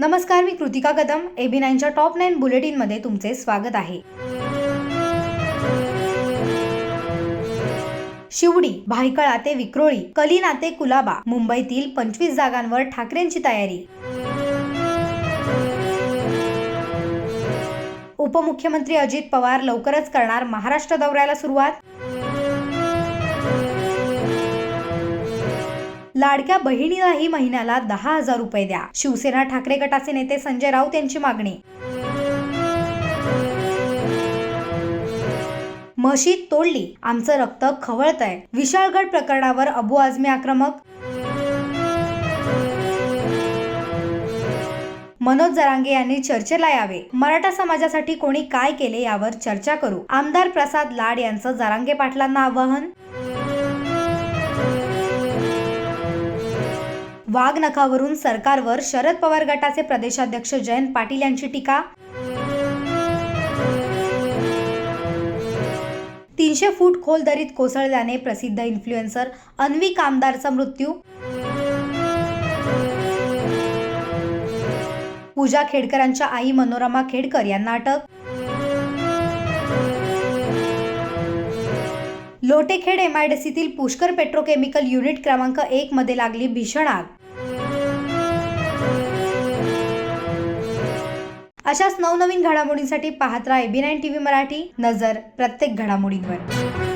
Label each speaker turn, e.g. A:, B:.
A: नमस्कार मी कृतिका कदम एबी नाईनच्या टॉप नाईन बुलेटिनमध्ये तुमचे स्वागत आहे. शिवडी भायखळा ते विक्रोळी कलिना ते कुलाबा मुंबईतील पंचवीस जागांवर ठाकरेंची तयारी. उपमुख्यमंत्री अजित पवार लवकरच करणार महाराष्ट्र दौऱ्याला सुरुवात. लाडक्या बहिणीलाही महिन्याला दहा हजार रुपये द्या. शिवसेना ठाकरे गटाचे नेते संजय राऊत यांची मागणी. मशीद तोडली. आमचं रक्त खवळतंय. विशाळगड प्रकरणावर अबू आझमी आक्रमक. मनोज जरांगे यांनी चर्चेला यावे. मराठा समाजासाठी कोणी काय केले यावर चर्चा करू. आमदार प्रसाद लाड यांचं जरांगे पाटलांना आवाहन. वाघनखावरून सरकारवर शरद पवार गटाचे प्रदेशाध्यक्ष जयंत पाटील यांची टीका. तीनशे फूट खोल दरीत कोसळल्याने प्रसिद्ध इन्फ्लुएन्सर अन्वी कामदारचा मृत्यू. पूजा खेडकरांच्या आई मनोरमा खेडकर यांना अटक. लोटेखेड एमआयडीसीतील पुष्कर पेट्रोकेमिकल युनिट क्रमांक एक मध्ये लागली भीषण आग. अशाच नवनवीन घडामोडींसाठी पाहत राहा AB nine T V Marathi. नजर प्रत्येक घडामोडींवर.